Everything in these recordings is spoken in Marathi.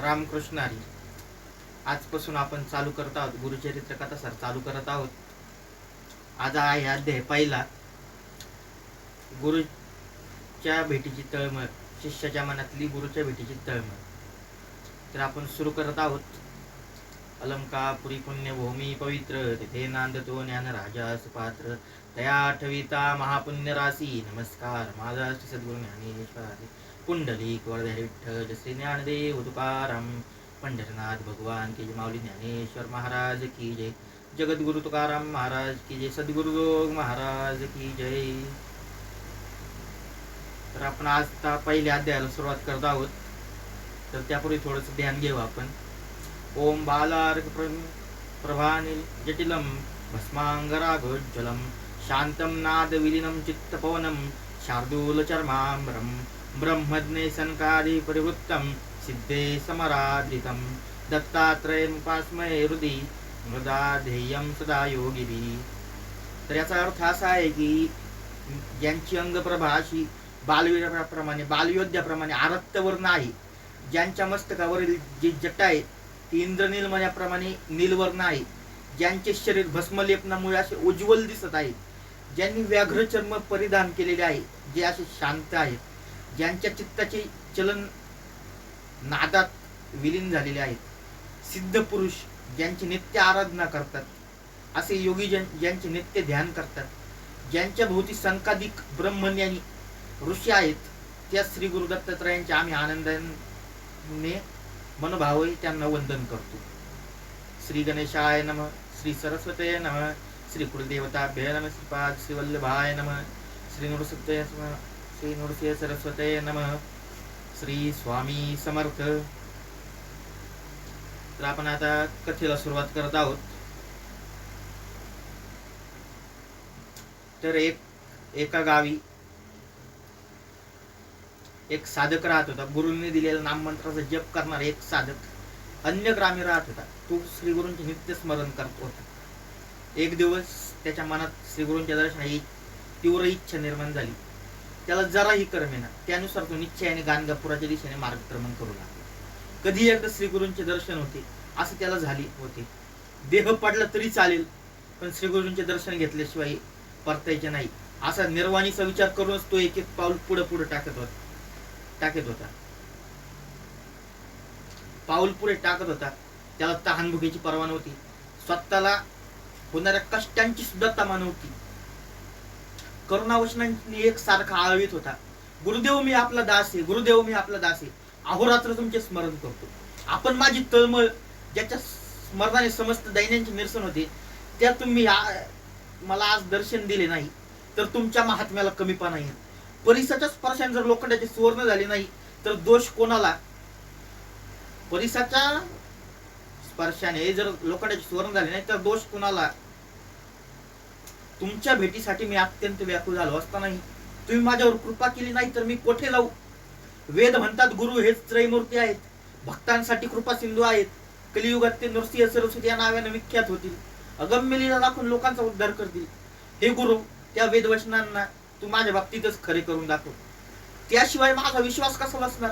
रामकृष्ण हरी. आजपासून आपण चालू करत आहोत. गुरुचरित्र कथा सर चालू करत आहोत. आज आहे अध्याय पहिला. गुरुच्या भेटीची तळमळ शिष्याच्या मनातली गुरुच्या भेटीची तळमळ. तर आपण सुरू करत आहोत. अलंकापुरी पुण्यभूमी पवित्र तिथे नांदतो ज्ञान राजा सुपात्र. तया आठविता महापुण्यरासी नमस्कार माझा श्री सद्गुरु ज्ञानेश्वराचे कुंडली वरदे विठ्ठल श्री ज्ञानदेव तुकाराम पंढरनाथ भगवान की जय माऊली ज्ञानेश्वर महाराज की जय जगद्गुरु तुकाराम महाराज की जय सद्गुरु योग महाराज की जय. तर आपण आज पहिल्या अध्यायाला सुरुवात करत आहोत. तर त्यापूर्वी थोडंसं ध्यान घेऊ आपण. ओम बालार्क प्रभानिल जटिलम भस्मांगरागोज्ज्वलं शान्तं नादविलीनं चित्तपवनं शार्दूलचर्माम्बरं ब्रह्मज्ञे सनकादि परिवृत्तं सिद्धे समराधितं दत्तात्रयमुपास्मये हृदि मृदा ध्येयं सदा योगिभिः तर याचा अर्थ असा आहे की ज्यांची अंगप्रभा अशी बालवीराप्रमाणे बालयोद्ध्याप्रमाणे आरक्तवर्ण नाही ज्यांच्या मस्तकावरील जी जटा आहे ती इंद्रनीलमण्याप्रमाणे नीलवर्ण आहे ज्यांचे शरीर भस्मलेपनामुळे असे उज्ज्वल दिसत आहे ज्यांनी व्याघ्र चर्म परिधान केलेले आहे जे असे शांत आहेत. ज्यांच्या चित्ताचे चलन नादात विलीन झालेले आहेत. सिद्ध पुरुष ज्यांची नित्य आराधना करतात असे योगीजन ज्यांचे नित्य ध्यान करतात. ज्यांच्या भोवती संकाधिक ब्रह्मज्ञानी ऋषी आहेत त्या श्री गुरु दत्तात्रयांचे आम्ही आनंदाने मनोभावही त्यांना वंदन करतो. श्री गणेशाय नम श्री सरस्वते नम श्री कुलदेवताभ्य नम श्रीपाद श्री वल्लभाय नम श्री नृसत्य श्री नृसिंह सरस्वते नम श्री स्वामी समर्थ। तर आपण आता कथेला सुरुवात करत आहोत. तर एक एका गावी एक साधक राहत होता. गुरूंनी दिलेल्या नाममंत्राचा जप करणारा एक साधक. अन्य ग्रामी राहत होता. तो श्री गुरूंचे नित्य स्मरण करत होता. एक दिवस त्याच्या मनात श्री गुरूंच्या दर्शनाची तीव्र इच्छा निर्माण झाली. त्याला जराही करमेना त्यानुसार तो निश्चयाने गाणगापुराच्या दिशेने मार्गक्रमण करू लागला. कधी एकदा श्रीगुरूंचे दर्शन होते असं त्याला झाले होते. देह पडला तरी चालेल पण श्रीगुरूंचे दर्शन घेतल्याशिवाय परतायचे नाही. असा निर्वाणीचा विचार करूनच तो एक एक पाऊल पुढे पुढे टाकत होता. टाकत होता. पाऊल पुढे टाकत होता. त्याला तहानभुकीची परवा नव्हती. स्वतःला होणाऱ्या कष्टांची सुद्धा तमा नव्हती. करुणावचनांनी एक सारखा आळवीत होता. गुरुदेव मी आपला दास आहे गुरुदेव मी आपला दास आहे. अहोरात्र तुमचे स्मरण करतो. आपण माझी तळमळ ज्याच्या स्मरणाने समस्त दैन्यांचे निरसन होते त्या तुम्ही मला आज दर्शन दिले नाही तर तुमच्या महात्म्याला कमीपणा येईल. परिसाच्या स्पर्शाने जर लोखंडाचे सुवर्ण झाले नाही तर दोष कोणाला? परिसाच्या स्पर्शाने जर लोखंडाचे सुवर्ण झाले नाही तर दोष कोणाला? तुमच्या भेटीसाठी मी अत्यंत व्याकुळ झालो असतानाही. तुम्ही माझ्यावर कृपा केली नाही तर मी कोठे जाऊ? वेद म्हणतात गुरु हेच त्रयमूर्ती आहेत. भक्तांसाठी कृपा सिंधू आहेत. कलियुगात ते नृसिंह सरस्वती या नावाने विख्यात होतील. अगम्य लीला दाखवून लोकांचा उद्धार करतील. हे गुरु त्या वेदवचनांना तू माझ्या बाबतीतच खरे करून दाखव. त्याशिवाय माझा विश्वास कसा बसणार?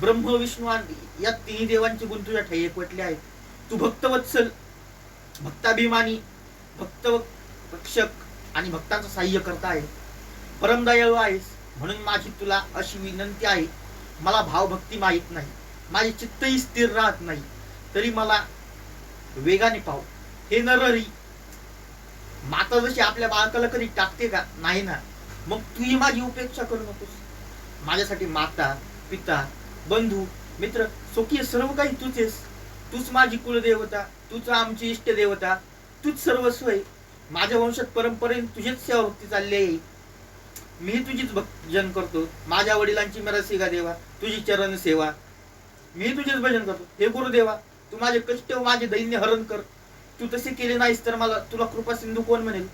ब्रह्म विष्णू आणि या तिन्ही देवांची गुण तुझ्या ठाई एकवटले आहे तू भक्तवत्सल भक्ताभिमानी भक्त रक्षक आणि भक्तांचं सहाय्य करता आहे. परमदयाळू आहेस म्हणून माझी तुला अशी विनंती आहे. मला भावभक्ती माहीत नाही. माझे चित्तही स्थिर राहत नाही. तरी मला वेगाने पाहू. हे नरहरी माता जशी आपल्या बाळकाला कधी टाकते का? नाही ना. मग तुझी माझी उपेक्षा करू नकोस. माझ्यासाठी माता पिता बंधू मित्र स्वकीय सर्व काही तूच आहेस. तूच माझी कुलदेवता तूच आमची इष्टदेवता तूच सर्वस्व आहे माझ्या वंशात परंपरेने तुझीच सेवा भक्ती चालली आहे. मी तुझीच भजन करतो. माझ्या वडिलांची मेरा देवा तुझी चरण सेवा. मी तुझेच भजन करतो. हे गुरुदेवा तू माझे कष्ट व माझे दैन्य हरण कर. तू तसे केले नाहीस तर मला तुला कृपा सिंधू कोण म्हणेल?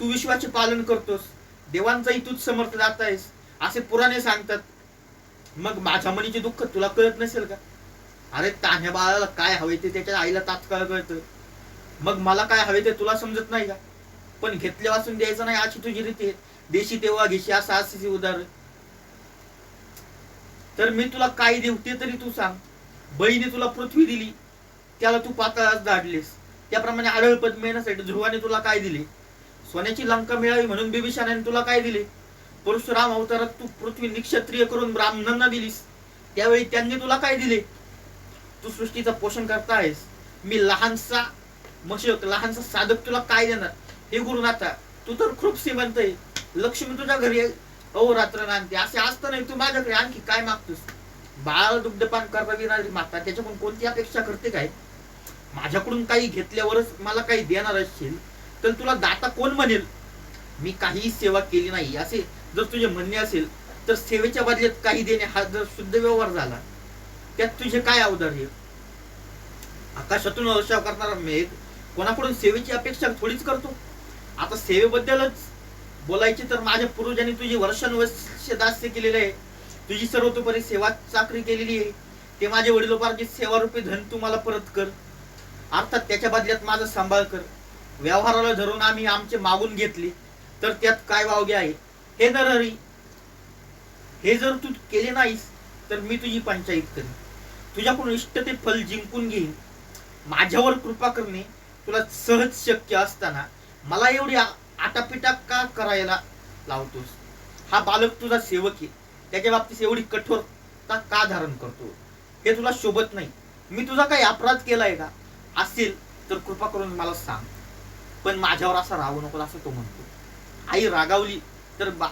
तू विश्वाचे पालन करतोस. देवांचाही तूच समर्थ जात आहेस. असे पुराणे सांगतात. मग माझ्या मनीचे दुःख तुला कळत नसेल का? अरे तान्ह्या बाळाला काय हवे ते त्याच्या आईला तात्काळ कळतं. मग मला काय हवे ते तुला समजत नाही का? पण घेतल्यापासून द्यायचं नाही अशी तुझी रीती आहे. देशी तेव्हा घेशी असं असे उदाहरण. तर मी तुला काय देऊ ते तरी तू सांग. बहीने तुला पृथ्वी दिली. त्याला तू पाताळात धाडलेस. त्याप्रमाणे आढळपद मिळण्यासाठी ध्रुवाने तुला काय दिले? सोन्याची लंका मिळावी म्हणून बिभीषणाने तुला काय दिले? परशुराम अवतारात तू पृथ्वी निक्षत्रिय करून ब्राह्मणांना दिलीस. त्यावेळी त्यांनी तुला काय दिले? तू सृष्टीचं पोषण करता आहेस. मी लहानसा मशक लहानसा साधक तुला काय देणार? हे गुरुनाथा तू तर खूप श्रीमंत आहे. लक्ष्मी तुझ्या घरी आहे. अहोरात्र नांदते. असे असतं नाही तू माझ्याकडे आणखी काय मागतोस? बाळ दुग्धपान करणारी माता त्याच्याकडून कोणती अपेक्षा करते काय? माझ्याकडून काही घेतल्यावरच मला काही देणार असेल तर तुला दाता कोण म्हणेल? मी काहीही सेवा केली नाही असे जर तुझे म्हणणे असेल तर सेवेच्या बदल्यात काही देणे हा जर शुद्ध व्यवहार झाला त्यात तुझे काय औदार्य? आकाशातून वर्षाव करणारा मेघ कोणाकडून सेवेची अपेक्षा थोडीच करतो? आता सेवेबद्दलच बोलायची तर माझ्या पूर्वजांनी तुझी वर्षानुवर्ष दास्य केलेले आहे. तुझी सर्वतोपरी सेवा चाकरी केलेली आहे. ते माझे वडिलोपार्जित सेवारूपी धन तू मला परत कर. अर्थात त्याच्या बदल्यात माझा सांभाळ कर. व्यवहाराला धरून आम्ही आमचे मागून घेतले तर त्यात काय वावगे आहे? हे नरहरी हे जर तू केले नाहीस तर मी तुझी पंचायत करेन. तुझ्याकडून इष्ट ते फल जिंकून घेईन. माझ्यावर कृपा करणे तुला सहज शक्य असताना मला एवढी आटापिटा का करायला लावतोस? हा बालक तुझा सेवक आहे. त्याच्या बाबतीत एवढी कठोरता का धारण करतो? हे तुला शोभत नाही. मी तुझा काही अपराध केलाय का? असेल तर कृपा करून मला सांग. पण माझ्यावर असा राहू नको असं तो म्हणतो. आई रागावली तर बा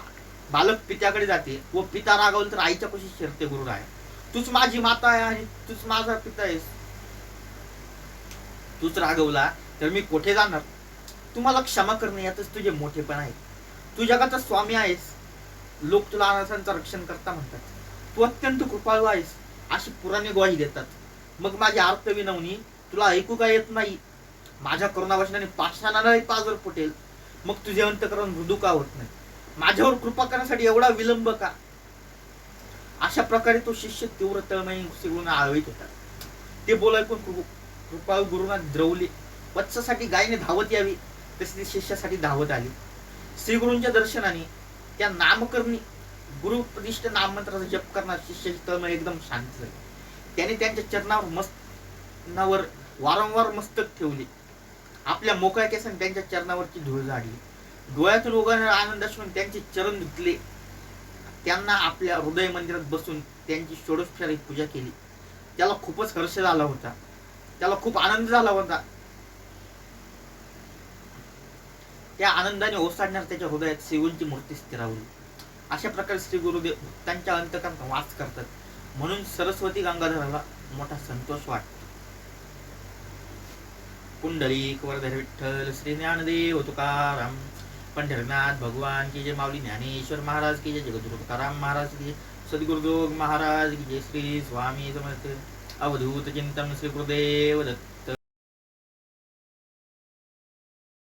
बालक पित्याकडे जाते व पिता रागावली तर आईच्या कशी शिरते गुरु आहे तूच माझी माता आहे आणि तूच माझा पिता आहेस. तूच रागवला तर मी कोठे जाणार? तुम्हाला क्षमा करणे यातच तुझे मोठेपण आहे. तू जगाचा स्वामी आहेस. लोक तुला अनाथांचं रक्षण करता म्हणतात. तू अत्यंत कृपाळू आहेस. अशी पुराणे ग्वाही देतात. मग माझी अर्थ विनवणी तुला ऐकू का येत नाही? माझ्या करुणावचनाने पाषाणालाही पाजर फुटेल. मग तुझे अंतकरण मृदू का होत नाही? माझ्यावर कृपा करण्यासाठी एवढा विलंब का? अशा प्रकारे तो शिष्य तीव्र तळमळी गुरुंना आळवीत होता. ते बोल ऐकून कृ- गुरुना द्रवले वत्सासाठी गायने धावत यावी तसे ती शिष्यासाठी धावत आली. श्रीगुरूंच्या दर्शनाने त्या नामकरणी गुरुप्रतिष्ठ नाममंत्राचा जप करणार शिष्याची तळमळ एकदम शांत झाली. त्याने त्यांच्या चरणावर मस्तनावर वारंवार मस्तक ठेवले. आपल्या मोकळ्या केसाने त्यांच्या चरणावरची धूळ झाडली. डोळ्यातून रोगाने आनंद असून त्यांचे चरण धुतले. त्यांना आपल्या हृदय मंदिरात बसून त्यांची षोडोपचारी पूजा केली. त्याला खूपच हर्ष झाला होता. त्याला खूप आनंद झाला होता. त्या आनंदाने ओसाडणार त्याच्या हृदयात श्रीगुरूंची मूर्ती स्थिरावली. अशा प्रकारे श्री गुरुदेव भक्तांच्या अंतकांत वास करतात. म्हणून सरस्वती गंगाधराला मोठा संतोष वाटतो. पुंडलिक वरधर विठ्ठल श्री ज्ञानदेव तुकाराम पंढरनाथ भगवान की जय माऊली ज्ञानेश्वर महाराज की जय जगद्गुरु तुकाराम महाराज की जय सद्गुरुदोग महाराज की जय श्री स्वामी समर्थ। अवधूत चिंतन श्री गुरुदेव दत्त।